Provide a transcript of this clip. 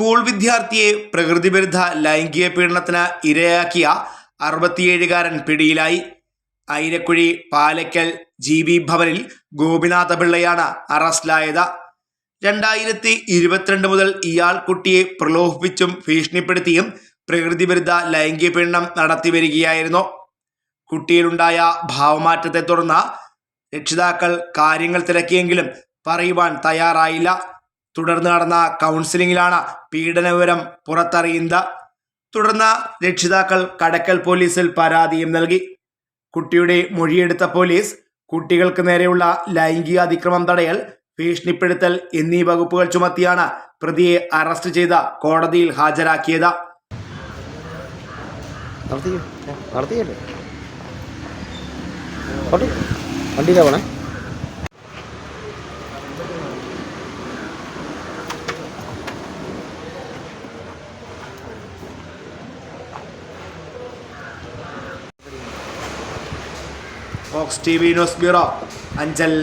School വിദ്യാർത്ഥിയെ പ്രകൃതിവിരുദ്ധ ലൈംഗിക പീഡനത്തിന് ഇരയാക്കിയ അറുപത്തിയേഴുകാരൻ പിടിയിലായി. ഐരക്കുഴി പാലയ്ക്കൽ ജി ബി ഭവനിൽ ഗോപിനാഥ പിള്ളയാണ് അറസ്റ്റിലായത്. രണ്ടായിരത്തി ഇരുപത്തിരണ്ട് മുതൽ ഇയാൾ കുട്ടിയെ പ്രലോഭിപ്പിച്ചും ഭീഷണിപ്പെടുത്തിയും പ്രകൃതിവിരുദ്ധ ലൈംഗിക പീഡനം നടത്തി വരികയായിരുന്നു. കുട്ടിയിലുണ്ടായ ഭാവമാറ്റത്തെ തുടർന്ന് രക്ഷിതാക്കൾ കാര്യങ്ങൾ തിരക്കിയെങ്കിലും പറയുവാൻ തയ്യാറായില്ല. തുടർന്ന് നടന്ന കൗൺസിലിംഗിലാണ് പീഡന വിവരം പുറത്തറിയുന്നത്. തുടർന്ന് രക്ഷിതാക്കൾ കടക്കൽ പോലീസിൽ പരാതിയും നൽകി. കുട്ടിയുടെ മൊഴിയെടുത്ത പോലീസ് കുട്ടികൾക്ക് നേരെയുള്ള ലൈംഗിക അതിക്രമം തടയൽ ഭീഷണിപ്പെടുത്തൽ എന്നീ വകുപ്പുകൾ ചുമത്തിയാണ് പ്രതിയെ അറസ്റ്റ് ചെയ്ത കോടതിയിൽ ഹാജരാക്കിയത്. നടത്തിയോ നടത്തിയല്ലേ വണ്ടി Fox T V news bureau Anchal.